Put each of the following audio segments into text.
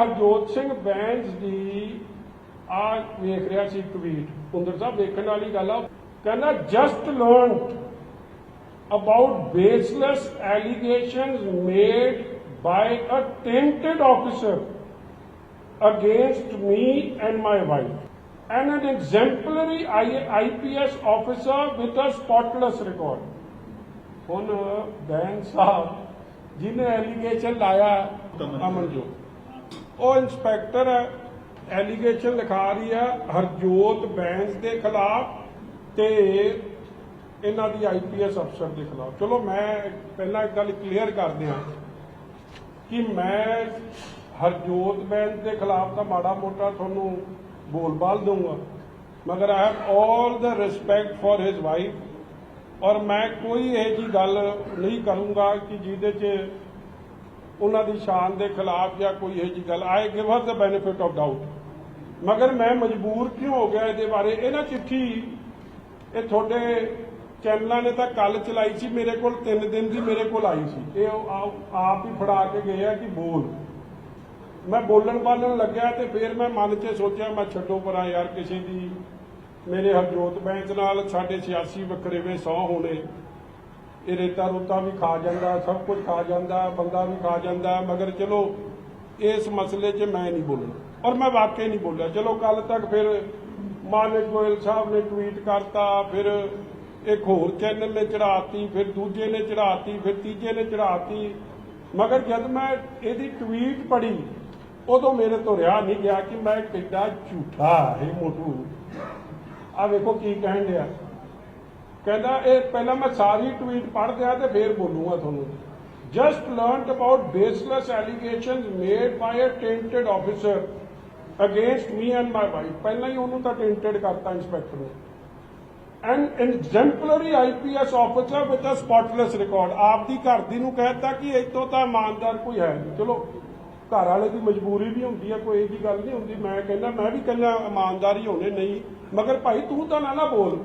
ਹਰਜੋਤ ਸਿੰਘ ਬੈਂਸ ਦੀ ਆ ਵੇਖ ਰਿਹਾ ਸੀ ਟਵੀਟ ਪੁੰਦਰ ਸਾਹਿਬ ਵੇਖਣ ਵਾਲੀ ਗੱਲ ਆ ਕਹਿੰਦਾ just learn about baseless allegations made by a tainted officer against me and my wife, and an exemplary I- IPS officer with a spotless record. ਹੁਣ ਬੈਨ ਸਾਹਿਬ ਜਿਹਨੇ ਐਲੀਗੇਸ਼ਨ ਲਾਇਆ ਅਮਨਜੋਤ ਉਹ ਇੰਸਪੈਕਟਰ ਐਲੀਗੇਸ਼ਨ ਲਿਖਾ ਰਹੀ ਹੈ ਹਰਜੋਤ ਬੈਂਸ ਦੇ ਖਿਲਾਫ ਤੇ ਇਹਨਾਂ ਦੀ ਆਈਪੀਐਸ ਅਫਸਰ ਦੇ ਖਿਲਾਫ। ਚਲੋ ਮੈਂ ਪਹਿਲਾਂ ਇੱਕ ਗੱਲ ਕਲੀਅਰ ਕਰ ਦਿਆਂ ਕਿ ਮੈਂ ਹਰਜੋਤ ਬੈਂਸ ਦੇ ਖਿਲਾਫ ਤਾਂ ਮਾੜਾ ਮੋਟਾ ਤੁਹਾਨੂੰ ਬੋਲ-ਬਾਲ ਦਊਂਗਾ, ਮਗਰ I have 올 the respect for his wife ਔਰ ਮੈਂ ਕੋਈ ਇਹ ਜੀ ਗੱਲ ਨਹੀਂ ਕਰੂੰਗਾ ਕਿ ਜਿਹਦੇ 'ਚ ਉਹਨਾਂ ਦੀ ਸ਼ਾਨ ਦੇ ਖਿਲਾਫ ਜਾਂ ਕੋਈ ਇਹ ਜੀ ਗੱਲ I give her the benefit of doubt ਮਗਰ ਮੈਂ ਮਜਬੂਰ ਕਿਉਂ ਹੋ ਗਿਆ ਇਹਦੇ ਬਾਰੇ? ਇਹ ਨਾ ਚਿੱਠੀ, ਇਹ ਤੁਹਾਡੇ ਚੈਨਲਾਂ ਨੇ ਤਾਂ ਕੱਲ ਚਲਾਈ ਸੀ, ਮੇਰੇ ਕੋਲ 3 ਦਿਨ ਦੀ ਮੇਰੇ ਕੋਲ ਆਈ ਸੀ। ਇਹ ਆਪ- ਆਪ ਹੀ ਫੜਾ ਕੇ ਗਏ ਆ ਕਿ ਬੋਲ। ਮੈਂ ਬੋਲਣ ਬਾਲਣ ਲੱਗਿਆ ਤੇ ਫਿਰ ਮੈਂ ਮਨ 'ਚ ਸੋਚਿਆ, ਮੈਂ ਛੱਡੋ ਪਰਾਂ ਯਾਰ, ਕਿਸੇ ਦੀ, ਮੇਰੇ ਹਰਜੋਤ ਬੈਂਚ ਨਾਲ ਸਾਡੇ ਸਿਆਸੀ ਵਖਰੇਵੇਂ ਸੌ ਹੋਣੇ। ਇਹ ਰੇਤਾ ਰੂਤਾ ਵੀ ਖਾ ਜਾਂਦਾ, ਸਭ ਕੁਝ ਖਾ ਜਾਂਦਾ, ਬੰਦਾ ਵੀ ਖਾ ਜਾਂਦਾ, ਮਗਰ ਚਲੋ ਇਸ ਮਸਲੇ 'ਚ ਮੈਂ ਨਹੀਂ ਬੋਲਣਾ। ਔਰ ਮੈਂ ਵਾਕਈ ਨਹੀਂ ਬੋਲਿਆ। ਚਲੋ ਕੱਲ ਤੱਕ ਫਿਰ ਮਾਨਕ ਗੋਇਲ ਸਾਹਿਬ ਨੇ ਟਵੀਟ ਕਰਤਾ, ਫਿਰ ਇੱਕ ਹੋਰ ਚੈਨਲ ਨੇ ਚੜਾਤੀ ਫਿਰ ਦੂਜੇ ਨੇ ਚੜਾਤੀ ਫਿਰ ਤੀਜੇ ਨੇ ਚੜਾਤੀ ਮਗਰ ਜਦ ਮੈਂ ਇਹਦੀ ਟਵੀਟ ਪੜ੍ਹੀ, ਉਦੋਂ ਮੇਰੇ ਤੋਂ ਰਿਹਾ ਨਹੀਂ ਗਿਆ ਕਿ ਮੈਂ ਕਿੱਡਾ ਝੂਠਾ ਹੈ ਮੋਟੂ। ਆ ਵੇਖੋ ਕੀ ਕਹਿਣ ਡਿਆ। ਕਹਿੰਦਾ, ਇਹ ਪਹਿਲਾਂ ਮੈਂ ਸਾਰੀ ਟਵੀਟ ਪੜ੍ਹ ਦਿਆਂ ਤੇ ਫੇਰ ਬੋਲੂਗਾ ਤੁਹਾਨੂੰ। Just learned about baseless allegations made by a tainted officer against me and my wife ਪਹਿਲਾਂ ਹੀ ਉਹਨੂੰ ਤਾਂ ਟੈਂਟਡ ਕਰਤਾ ਇੰਸਪੈਕਟਰ ਨੇ। An exemplary IPS officer with a spotless record ਆਪਦੀ ਘਰ ਦੀ ਨੂੰ ਕਹਿਤਾ ਕਿ ਇਤੋਂ ਤਾਂ ਇਮਾਨਦਾਰ ਕੋਈ ਹੈ ਨਹੀਂ। ਚਲੋ, ਘਰ ਵਾਲੇ ਦੀ ਮਜਬੂਰੀ ਵੀ ਹੁੰਦੀ ਹੈ, ਕੋਈ ਇਹਦੀ ਗੱਲ ਨਹੀਂ ਹੁੰਦੀ। ਮੈਂ ਕਹਿੰਦਾ, ਮੈਂ ਵੀ ਕਹਿੰਦਾ ਇਮਾਨਦਾਰੀ ਹੋਣੇ ਨਹੀਂ। ਮਗਰ ਭਾਈ ਤੂੰ ਤਾਂ ਨਾ ਨਾ ਬੋਲ।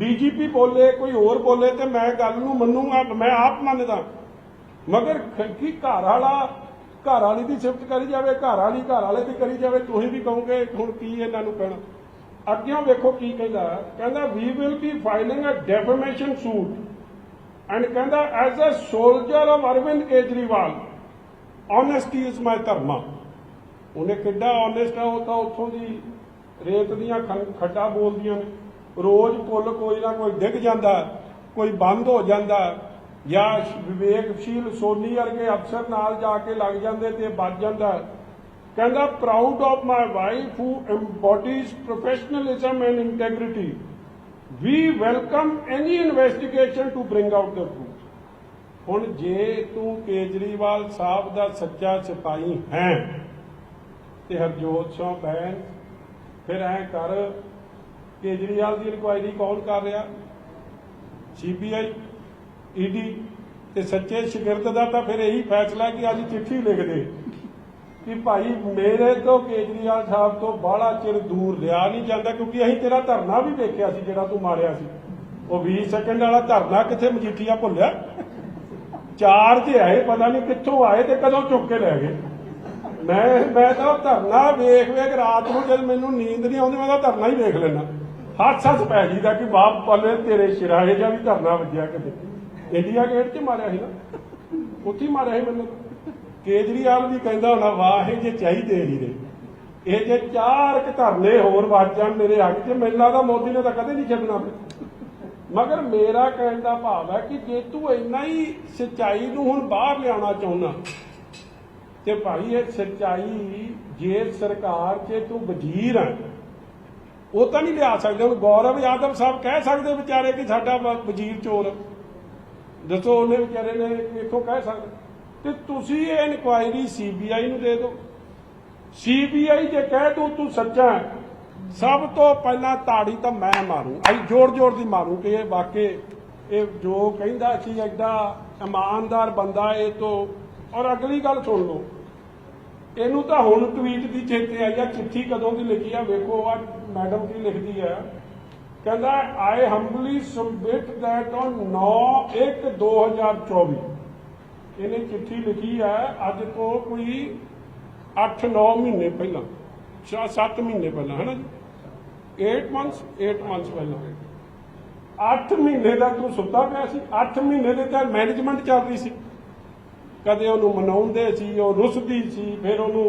ਡੀਜੀਪੀ ਬੋਲੇ, ਕੋਈ ਹੋਰ ਬੋਲੇ ਤੇ ਮੈਂ ਗੱਲ ਨੂੰ ਮੰਨੂਗਾ, ਮੈਂ ਆਪ ਮੰਨਦਾ। ਮਗਰ ਖ- ਘਰ ਵਾਲਾ, ਘਰ ਵਾਲੀ ਦੀ ਸਿਫਤ ਕਰੀ ਜਾਵੇ, ਘਰ ਵਾਲੀ ਘਰ ਵਾਲੇ ਦੀ ਕਰੀ ਜਾਵੇ, ਤੁਸੀਂ ਵੀ ਕਹੋਗੇ ਹੁਣ ਕੀ ਇਹਨਾਂ ਨੂੰ ਕਹਿਣਾ। ਅੱਗੇ ਵੇਖੋ ਕੀ ਕਹਿੰਦਾ ਕਹਿੰਦਾ we will be filing a defamation suit and ਕਹਿੰਦਾ as a soldier of Arvind Kejriwal honesty is my dharma ਉਹਨੇ ਕਿੱਡਾ ਓਨੈਸਟ ਆ, ਉਹ ਤਾਂ ਉੱਥੋਂ ਦੀ ਰੇਤ ਦੀਆਂ ਖੰ- ਬੋਲਦੀਆਂ ਨੇ। ਰੋਜ਼ ਪੁੱਲ ਕੋਈ ਨਾ ਕੋਈ ਡਿੱਗ ਜਾਂਦਾ, ਕੋਈ ਬੰਦ ਹੋ ਜਾਂਦਾ ਜਾਂ ਵਿਵੇਕਸ਼ੀਲ ਸੋਨੀ ਵਰਗੇ ਅਫਸਰ ਨਾਲ ਜਾ ਕੇ ਲੱਗ ਜਾਂਦੇ ਤੇ ਬਚ ਜਾਂਦਾ। ਕਹਿੰਦਾ proud of my wife who embodies professionalism and integrity. We welcome any investigation to bring out the truth. ਹੁਣ ਜੇ ਤੂੰ ਕੇਜਰੀਵਾਲ ਸਾਹਿਬ ਦਾ ਸੱਚਾ ਸਿਪਾਹੀ ਹੈ ਤੇ ਹਰਜੋਤ ਸਿੰਘ ਬੈਨ ਫਿਰ ਐ ਕਰ ਕੇਜਰੀਵਾਲ ਦੀ ਇਨਕੁਆਇਰੀ ਕੌਣ ਕਰ ਰਿਹਾ? ਸੀਬੀਆਈ ਈਡੀ ਤੇ ਸੱਚੇ ਸ਼ਾਗਿਰਦ ਦਾ ਤਾਂ ਫਿਰ ਇਹੀ ਫੈਸਲਾ ਕਿ ਅੱਜ ਚਿੱਠੀ ਲਿਖ ਦੇ ਕਿ ਭਾਈ ਮੇਰੇ ਤੋਂ ਕੇਜਰੀਵਾਲ ਸਾਹਿਬ ਤੋਂ ਬਾਹਲਾ ਚਿਰ ਦੂਰ ਲਿਆ ਨਹੀਂ ਜਾਂਦਾ, ਕਿਉਂਕਿ ਅਸੀਂ ਤੇਰਾ ਧਰਨਾ ਵੀ ਵੇਖਿਆ ਸੀ ਜਿਹੜਾ ਤੂੰ ਮਾਰਿਆ ਸੀ। ਉਹ 20 ਸੈਕਿੰਡ ਵਾਲਾ ਧਰਨਾ ਕਿੱਥੇ ਮਜੀਠੀਆ ਭੁੱਲਿਆ? ਚਾਰ ਤੇ ਆਏ, ਪਤਾ ਨਹੀਂ ਕਿੱਥੋਂ ਆਏ ਤੇ ਕਦੋਂ ਚੁੱਕ ਕੇ ਲੈ ਗਏ। ਮੈਂ ਮੈਂ ਤਾਂ ਧਰਨਾ ਵੇਖ ਵੇਖ ਰਾਤ ਨੂੰ ਜਦ ਮੈਨੂੰ ਨੀਂਦ ਨਹੀਂ ਆਉਂਦੀ, ਮੈਂ ਤਾਂ ਧਰਨਾ ਹੀ ਵੇਖ ਲੈਣਾ ਹੱਥ ਸੱਸ ਪੈ ਜੀਦਾ ਕਿ ਬਾਪ ਪੱਲੇ ਤੇਰੇ ਸਿਰਾਏ ਜਾਂ ਵੀ ਧਰਨਾ ਵੱਜਿਆ ਕਿਤੇ। ਇੰਡੀਆ ਗੇਟ 'ਚ ਮਾਰਿਆ ਸੀ ਨਾ। ਉੱਥੇ ਹੀ ਮਾਰਿਆ ਸੀ ਮੈਨੂੰ। ਕੇਜਰੀਵਾਲ ਵੀ ਕਹਿੰਦਾ ਹੋਣਾ, ਵਾਹ, ਇਹ ਜੇ ਚਾਹੀਦੇ ਹੀ ਨੇ। ਇਹ ਜੇ ਚਾਰ ਕੁ ਧਰਨੇ ਹੋਰ ਵੱਜ ਜਾਣ ਮੇਰੇ ਹੱਕ 'ਚ, ਮੈਨੂੰ ਲੱਗਦਾ ਮੋਦੀ ਨੇ ਤਾਂ ਕਦੇ ਨਹੀਂ ਛੱਡਣਾ ਮਗਰ ਮੇਰਾ ਕਹਿਣ ਦਾ ਭਾਵ ਹੈ ਕਿ ਜੇ ਤੂੰ ਇੰਨਾ ਹੀ ਸਚਾਈ ਨੂੰ ਹੁਣ ਬਾਹਰ ਲਿਆਉਣਾ ਚਾਹੁੰਦਾ, ਤੇ ਭਾਈ ਇਹ ਸਚਾਈ ਜੇ ਸਰਕਾਰ 'ਚ ਤੂੰ ਵਜ਼ੀਰ ਹੈ ਉਹ ਤਾਂ ਨਹੀਂ ਲਿਆ ਸਕਦੇ, ਹੁਣ ਗੌਰਵ ਯਾਦਵ ਸਾਹਿਬ ਕਹਿ ਸਕਦੇ ਵਿਚਾਰੇ ਕਿ ਸਾਡਾ ਵਜ਼ੀਰ ਚੋਰ। ਦੱਸੋ ਉਹਨੇ ਵਿਚਾਰੇ ਨੇ ਵੇਖੋ ਕਹਿ ਸਕਦੇ। ਤੇ ਤੁਸੀਂ ਇਹ ਇਨਕੁਆਇਰੀ ਸੀਬੀਆਈ ਨੂੰ ਦੇ ਦਿਓ। ਸੀਬੀਆਈ ਜੇ ਕਹਿ ਦੂ ਤੂੰ ਸੱਚਾ ਸਭ ਤੋਂ ਪਹਿਲਾਂ ਤਾੜੀ ਤਾਂ ਮੈਂ ਮਾਰੂ, ਆਈ ਜੋਰ ਜੋਰ ਦੀ ਮਾਰੂ ਕਿ ਇਹ ਵਾਕੇ ਇਹ ਜੋ ਕਹਿੰਦਾ ਸੀ ਐਡਾ ਇਮਾਨਦਾਰ ਬੰਦਾ ਇਹ ਤੋਂ, ਔਰ ਅਗਲੀ ਗੱਲ ਸੁਣ ਲਓ। ਇਹਨੂੰ ਤਾਂ ਹੁਣ ਟਵੀਟ ਦੀ ਚੇਤੇ ਆਈ ਆ, ਚਿੱਠੀ ਕਦੋਂ ਦੀ ਲਿਖੀ ਆ, ਵੇਖੋ ਆ ਮੈਡਮ ਕੀ ਲਿਖਦੀ ਹੈ ਕਹਿੰਦਾ I humbly submit that on 9 1 2024 ਇਹਨੇ ਚਿੱਠੀ ਲਿਖੀ ਆ, ਅੱਜ ਤੋਂ ਕੋਈ 8-9 ਮਹੀਨੇ ਪਹਿਲਾਂ 7 ਮਹੀਨੇ ਪਹਿਲਾਂ ਹੈ ਨਾ 8 ਮੰਥਸ 8 ਮੰਥਸ ਪਹਿਲਾਂ। 8 ਮਹੀਨੇ ਦਾ ਤੂੰ ਸੁੱਤਾ ਪਿਆ ਸੀ 8 ਮਹੀਨੇ ਦੇ ਤਾਂ ਮੈਨੇਜਮੈਂਟ ਚੱਲ ਰਹੀ ਸੀ। ਕਦੇ ਉਹਨੂੰ ਮਨਾਉਂਦੇ ਸੀ, ਉਹ ਰੁੱਸਦੀ ਸੀ, ਫਿਰ ਉਹਨੂੰ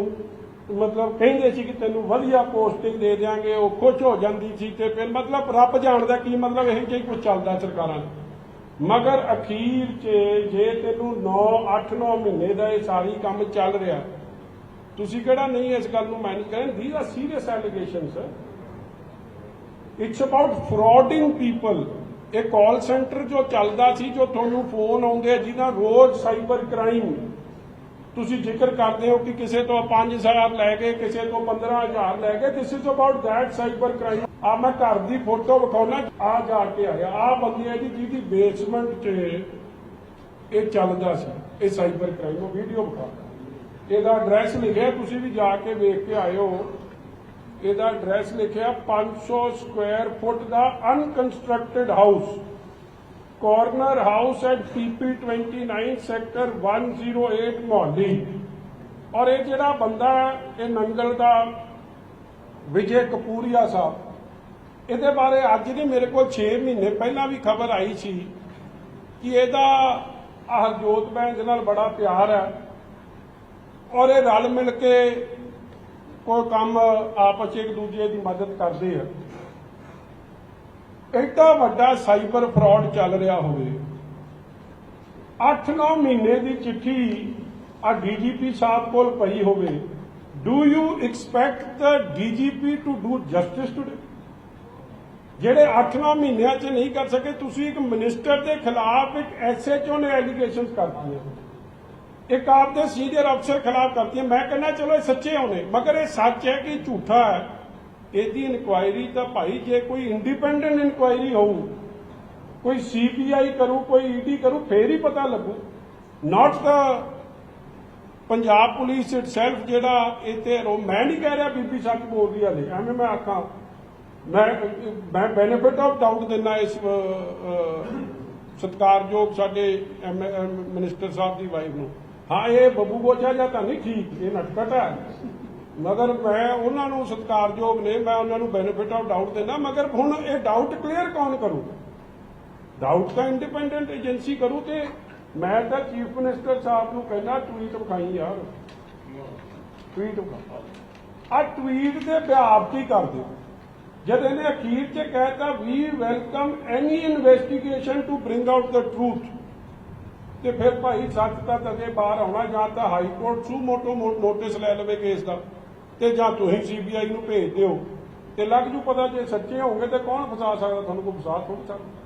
ਮਤਲਬ ਕਹਿੰਦੇ ਸੀ ਕਿ ਤੈਨੂੰ ਵਧੀਆ ਪੋਸਟਿੰਗ ਦੇ ਦਿਆਂਗੇ, ਉਹ ਖੁਸ਼ ਹੋ ਜਾਂਦੀ ਸੀ ਤੇ ਫਿਰ ਮਤਲਬ ਰੱਬ ਜਾਣਦਾ ਕੀ ਮਤਲਬ ਇਹ ਜਿਹੀ ਕੁਝ ਚੱਲਦਾ ਸਰਕਾਰਾਂ ਦਾ ਮਗਰ ਅਖੀਰ 'ਚ ਜੇ ਤੈਨੂੰ 9 8 9 ਮਹੀਨੇ ਦਾ ਇਹ ਸਾਰੀ ਕੰਮ ਚੱਲ ਰਿਹਾ, ਤੁਸੀਂ ਕਿਹੜਾ ਨਹੀਂ ਇਸ ਗੱਲ ਨੂੰ ਮੈਨੇਜ ਕਰਨ these are serious allegations it's about frauding people ਇਹ ਕਾਲ ਸੈਂਟਰ ਜੋ ਚੱਲਦਾ ਸੀ, ਜੋ ਤੁਹਾਨੂੰ ਫੋਨ ਆਉਂਦੇ ਆ, ਜਿਹਦਾ ਰੋਜ਼ ਸਾਈਬਰ ਕ੍ਰਾਈਮ ਤੁਸੀਂ ਜ਼ਿਕਰ ਕਰਦੇ ਹੋ ਕਿ ਕਿਸੇ ਤੋਂ 5000 ਲੈ ਗਏ ਕਿਸੇ ਤੋਂ 15000 ਲੈ ਗਏ this is about that cyber crime ਆ ਮੈਂ ਘਰ ਦੀ ਫੋਟੋ ਵਿਖਾਉਣਾ ਆ ਜਾ ਕੇ ਆਇਆ। ਆ ਬੰਦੀ ਹੈ ਜੀ ਜਿਹਦੀ ਬੇਸਮੈਂਟ 'ਚ ਇਹ ਚੱਲਦਾ ਸੀ, ਇਹ ਸਾਈਬਰ ਕ੍ਰਾਈਮ ਉਹ ਵੀਡੀਓ ਵਿਖਾ ਇਹਦਾ ਐਡਰੈਸ ਲਿਖਿਆ, ਤੁਸੀਂ ਵੀ ਜਾ ਕੇ ਵੇਖ ਕੇ ਆਇਓ। ਇਹਦਾ ਐਡਰੈਸ ਲਿਖਿਆ 500 square foot the unconstructed house corner house at PP 29 sector 108 Mohali ਔਰ ਇਹ ਜਿਹੜਾ ਬੰਦਾ ਇਹ ਨੰਗਲ ਦਾ ਵਿਜੇ ਕਪੂਰੀਆ ਸਾਹਿਬ, ਇਹਦੇ ਬਾਰੇ ਅੱਜ ਨਹੀਂ, ਮੇਰੇ ਕੋਲ 6 ਮਹੀਨੇ ਪਹਿਲਾਂ ਵੀ ਖਬਰ ਆਈ ਸੀ ਕਿ ਇਹਦਾ ਹਰਜੋਤ ਬੈਂਸ ਨਾਲ ਬੜਾ ਪਿਆਰ ਹੈ ਔਰ ਇਹ ਰਲ ਮਿਲ ਕੇ ਕੋਈ ਕੰਮ ਆਪਸ 'ਚ ਇੱਕ ਦੂਜੇ ਦੀ ਮਦਦ ਕਰਦੇ ਆ। ਐਡਾ ਵੱਡਾ ਸਾਈਬਰ ਫਰਾਡ ਚੱਲ ਰਿਹਾ ਹੋਵੇ। 8-9 ਮਹੀਨੇ ਦੀ ਚਿੱਠੀ ਆ ਡੀਜੀਪੀ ਸਾਹਿਬ ਕੋਲ ਪਈ ਹੋਵੇ। Do you expect the DGP to do justice today ਜਿਹੜੇ 8-9 ਮਹੀਨਿਆਂ 'ਚ ਨਹੀਂ ਕਰ ਸਕੇ, ਤੁਸੀਂ ਇੱਕ ਮਿਨਿਸਟਰ ਦੇ ਖਿਲਾਫ ਇੱਕ ਐਸਐਚਓ ਨੇ ਐਲੀਗੇਸ਼ਨਸ ਕਰਤੀਆਂ। ਇੱਕ ਆਪ ਦੇ ਸੀਨੀਅਰ ਅਫਸਰ ਖਿਲਾਫ ਕਰਤੀਆਂ। ਮੈਂ ਕਹਿੰਦਾ, ਚਲੋ ਇਹ ਸੱਚੇ ਹੋਣੇ, ਮਗਰ ਇਹ ਸੱਚ ਹੈ ਕਿ ਝੂਠਾ ਹੈ। ਇਹਦੀ ਇਨਕੁਆਇਰੀ ਤਾਂ ਭਾਈ ਜੇ ਕੋਈ ਇੰਡੀਪੈਂਡੈਂਟ ਇਨਕੁਆਇਰੀ ਹੋਊ ਕੋਈ ਸੀਬੀਆਈ ਕਰੂ ਕੋਈ ਈਡੀ ਕਰੂ ਫੇਰ ਹੀ ਪਤਾ ਲੱਗੂ। Not the Punjab police itself ਜਿਹੜਾ ਇੱਥੇ ਰੋ ਮੈਂ ਨਹੀਂ ਕਹਿ ਰਿਹਾ ਬੀਬੀ ਸੱਚ ਬੋਲਦੀ ਹਲੇ ਐਵੇਂ ਮੈਂ ਆਖਾਂ। ਮੈਂ ਮੈਂ ਬੈਨੀਫਿਟ ਆਫ ਡਾਊਟ ਦਿੰਦਾ ਇਸ ਅਹ, ਸਤਿਕਾਰਯੋਗ ਸਾਡੇ ਮਿਨਿਸਟਰ ਸਾਹਿਬ ਦੀ ਵਾਈਫ ਨੂੰ। ਹਾਂ ਇਹ ਬੱਬੂ ਗੋਚਾ ਜਾਂ ਤਾਂ ਨਹੀਂ ਠੀਕ ਇਹ ਨਟਕਟ ਹੈ। ਮਗਰ ਮੈਂ ਉਹਨਾਂ ਨੂੰ ਸਤਿਕਾਰਯੋਗ ਨੇ, ਮੈਂ ਉਹਨਾਂ ਨੂੰ ਬੈਨੀਫਿਟ ਆਫ ਡਾਊਟ ਦਿੰਦਾ, ਮਗਰ ਹੁਣ ਇਹ ਡਾਊਟ ਕਲੀਅਰ ਕੌਣ ਕਰੂ ਡਾਊਟ ਤਾਂ ਇੰਡੀਪੈਂਡੈਂਟ ਏਜੰਸੀ ਕਰੂ ਤੇ ਮੈਂ ਤਾਂ ਚੀਫ ਮਿਨਿਸਟਰ ਸਾਹਿਬ ਨੂੰ ਕਹਿੰਦਾ ਟਵੀਟ ਵਿਖਾਈ ਯਾਰ। ਟਵੀਟ ਵਿਖਾ। ਆ ਟਵੀਟ ਦੇ ਵਿਆਪਤੀ ਕਰ ਦਿਓ। ਜਦ ਇਹਨੇ ਅਖੀਰ 'ਚ ਕਹਿਤਾ we welcome any investigation to bring out the truth ਤੇ ਫਿਰ ਭਾਈ ਸੱਚ ਤਾਂ ਤਦੇ ਬਾਹਰ ਆਉਣਾ ਜਾਂ ਤਾਂ high court suo motu notice ਲੈ ਲਵੇ ਕੇਸ ਦਾ। ਤੇ ਜਾਂ ਤੁਸੀਂ ਸੀਬੀਆਈ ਨੂੰ ਭੇਜ ਦਿਓ। ਤੇ ਲੱਗ ਜੂ ਪਤਾ ਜੇ ਸੱਚੇ ਹੋਣਗੇ ਤੇ ਕੌਣ ਫਸਾ ਸਕਦਾ? ਤੁਹਾਨੂੰ ਕੋਈ ਫਸਾ ਥੋੜੀ ਸਕਦਾ।